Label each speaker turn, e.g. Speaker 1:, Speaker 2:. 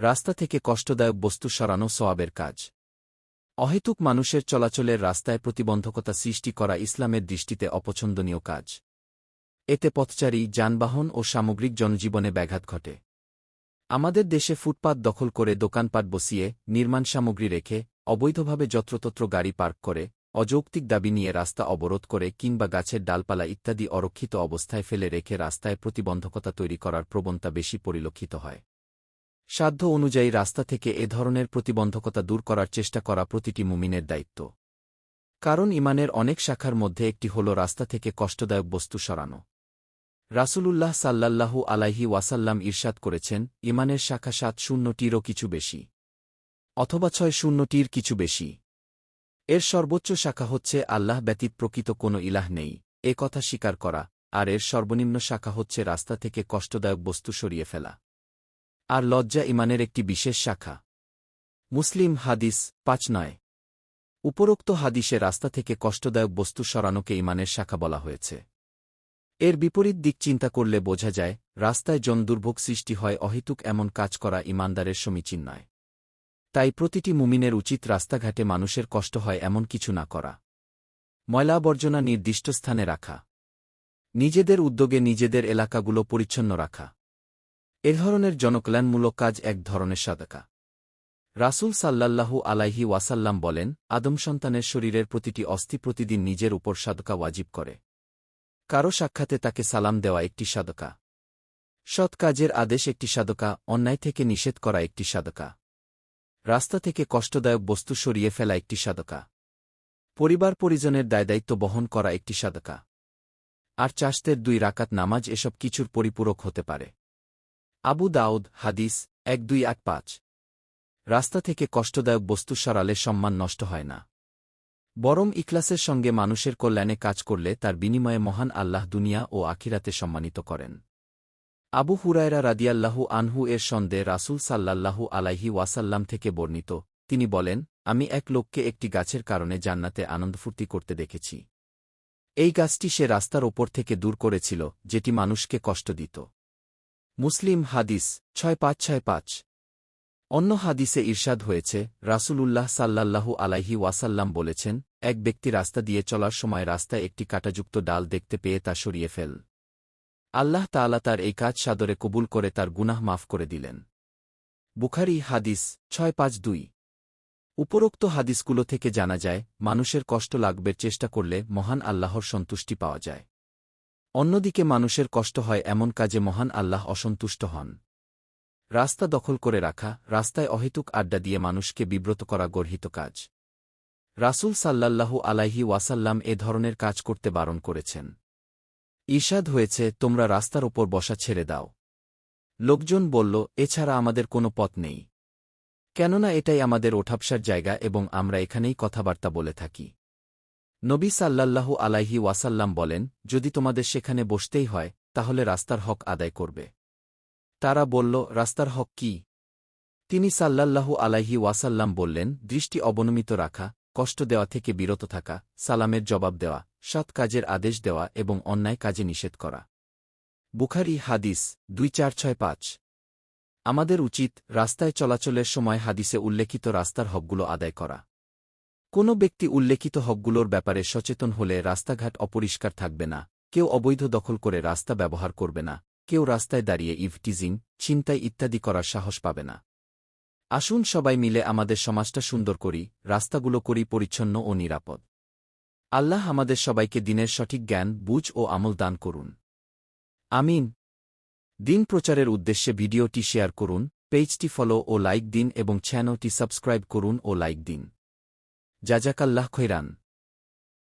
Speaker 1: রাস্তা থেকে কষ্টদায়ক বস্তু সরানো সোয়াবের কাজ। অহেতুক মানুষের চলাচলের রাস্তায় প্রতিবন্ধকতা সৃষ্টি করা ইসলামের দৃষ্টিতে অপছন্দনীয় কাজ। এতে পথচারী, যানবাহন ও সামগ্রিক জনজীবনে ব্যাঘাত ঘটে। আমাদের দেশে ফুটপাত দখল করে দোকানপাট বসিয়ে, নির্মাণ সামগ্রী রেখে, অবৈধভাবে যত্রতত্র গাড়ি পার্ক করে, অযৌক্তিক দাবি নিয়ে রাস্তা অবরোধ করে কিংবা গাছের ডালপালা ইত্যাদি অরক্ষিত অবস্থায় ফেলে রেখে রাস্তায় প্রতিবন্ধকতা তৈরি করার প্রবণতা বেশি পরিলক্ষিত হয়। সাধ্য অনুযায়ী রাস্তা থেকে এ ধরনের প্রতিবন্ধকতা দূর করার চেষ্টা করা প্রতিটি মুমিনের দায়িত্ব। কারণ ইমানের অনেক শাখার মধ্যে একটি হল রাস্তা থেকে কষ্টদায়ক বস্তু সরানো। রাসূলুল্লাহ সাল্লাল্লাহু আলাইহি ওয়াসাল্লাম ইরশাদ করেছেন, ইমানের শাখা সাত শূন্যটিরও কিছু বেশি। অথবা ছয় শূন্যটির কিছু বেশি। এর সর্বোচ্চ শাখা হচ্ছে আল্লাহ ব্যতীত প্রকৃত কোনো ইলাহ নেই, এ কথা স্বীকার করা, আর এর সর্বনিম্ন শাখা হচ্ছে রাস্তা থেকে কষ্টদায়ক বস্তু সরিয়ে ফেলা। আর লজ্জা ইমানের একটি বিশেষ শাখা। মুসলিম হাদিস পাঁচ নয়। উপরোক্ত হাদিসে রাস্তা থেকে কষ্টদায়ক বস্তু সরানোকে ইমানের শাখা বলা হয়েছে। এর বিপরীত দিক চিন্তা করলে বোঝা যায়, রাস্তায় জন দুর্ভোগ সৃষ্টি হয়, অহেতুক এমন কাজ করা ইমানদারের সমীচীন নয়। তাই প্রতিটি মুমিনের উচিত রাস্তাঘাটে মানুষের কষ্ট হয় এমন কিছু না করা। ময়লা আবর্জনা নির্দিষ্ট স্থানে রাখা। নিজেদের উদ্যোগে নিজেদের এলাকাগুলো পরিচ্ছন্ন রাখা। এ ধরনের জনকল্যাণমূলক কাজ এক ধরনের সাদাকা। রাসূল সাল্লাল্লাহু আলাইহি ওয়াসাল্লাম বলেন, আদম সন্তানের শরীরের প্রতিটি অস্থি প্রতিদিন নিজের উপর সাদকা ওয়াজিব করে। কারও সাক্ষাতে তাকে সালাম দেওয়া একটি সাদকা। সৎ কাজের আদেশ একটি সাদকা, অন্যায় থেকে নিষেধ করা একটি সাদকা। রাস্তা থেকে কষ্টদায়ক বস্তু সরিয়ে ফেলা একটি সাদকা। পরিবার পরিজনের দায়দায়িত্ব বহন করা একটি সাদকা। আর চাষদের দুই রাকাত নামাজ এসব কিছুর পরিপূরক হতে পারে। আবু দাউদ, হাদিস, এক দুই আট পাঁচ। রাস্তা থেকে কষ্টদায়ক বস্তু সরালে সম্মান নষ্ট হয় না। বরং ইকলাসের সঙ্গে মানুষের কল্যাণে কাজ করলে তার বিনিময়ে মহান আল্লাহ দুনিয়া ও আখিরাতে সম্মানিত করেন। আবু হুরায়রা রাদিয়াল্লাহু আনহু এর সন্দে রাসূল সাল্লাল্লাহু আলাইহি ওয়াসাল্লাম থেকে বর্ণিত, তিনি বলেন, আমি এক লোককে একটি গাছের কারণে জান্নাতে আনন্দফুর্তি করতে দেখেছি। এই গাছটি সে রাস্তার ওপর থেকে দূর করেছিল, যেটি মানুষকে কষ্ট দিত। মুসলিম হাদিস, ছয় পাঁচ ছয় পাঁচ। অন্য হাদিসে ঈর্ষাদ হয়েছে, রাসূলুল্লাহ সাল্লাল্লাহু আলাইহি ওয়াসাল্লাম বলেছেন, এক ব্যক্তি রাস্তা দিয়ে চলার সময় রাস্তায় একটি কাটাযুক্ত ডাল দেখতে পেয়ে তা সরিয়ে ফেল। আল্লাহ তাআলা তার এই কাজ সাদরে কবুল করে তার গুনাহ মাফ করে দিলেন। বুখারি হাদিস, ছয় পাঁচ দুই। উপরোক্ত হাদিসগুলো থেকে জানা যায়, মানুষের কষ্ট লাগবের চেষ্টা করলে মহান আল্লাহর সন্তুষ্টি পাওয়া যায়। অন্যদিকে মানুষের কষ্ট হয় এমন কাজে মহান আল্লাহ অসন্তুষ্ট হন। রাস্তা দখল করে রাখা, রাস্তায় অহেতুক আড্ডা দিয়ে মানুষকে বিব্রত করা গর্হিত কাজ। রাসূল সাল্লাল্লাহু আলাইহি ওয়াসাল্লাম এ ধরনের কাজ করতে বারণ করেছেন। ঈর্ষাদ হয়েছে, তোমরা রাস্তার ওপর বসা ছেড়ে দাও। লোকজন বলল, এছাড়া আমাদের কোনো পথ নেই। কেননা এটাই আমাদের ওঠাপসার জায়গা এবং আমরা এখানেই কথাবার্তা বলে থাকি। নবী সাল্লাল্লাহু আলাইহি ওয়াসাল্লাম বলেন, যদি তোমাদের সেখানে বসতেই হয়, তাহলে রাস্তার হক আদায় করবে। তারা বলল, রাস্তার হক কি? তিনি সাল্লাল্লাহু আলাইহি ওয়াসাল্লাম বললেন, দৃষ্টি অবনমিত রাখা, কষ্ট দেওয়া থেকে বিরত থাকা, সালামের জবাব দেওয়া, সৎ কাজের আদেশ দেওয়া এবং অন্যায় কাজে নিষেধ করা। বুখারি হাদিস দুই চার ছয় পাঁচ। আমাদের উচিত রাস্তায় চলাচলের সময় হাদিসে উল্লেখিত রাস্তার হকগুলো আদায় করা। কোনো ব্যক্তি উল্লেখিত হকগুলোর ব্যাপারে সচেতন হলে রাস্তাঘাট অপরিষ্কার থাকবে না, কেউ অবৈধ দখল করে রাস্তা ব্যবহার করবে না, কেউ রাস্তায় দাঁড়িয়ে ইভটিজিং ছিনতাই ইত্যাদি করার সাহস পাবে না। আসুন সবাই মিলে আমাদের সমাজটা সুন্দর করি, রাস্তাগুলো করি পরিচ্ছন্ন ও নিরাপদ। আল্লাহ আমাদের সবাইকে দিনের সঠিক জ্ঞান, বুঝ ও আমল দান করুন। আমিন। দিন প্রচারের উদ্দেশ্যে ভিডিওটি শেয়ার করুন, পেজটি ফলো ও লাইক দিন এবং চ্যানেলটি সাবস্ক্রাইব করুন ও লাইক দিন। জাজাকাল্লাহ খৈরান।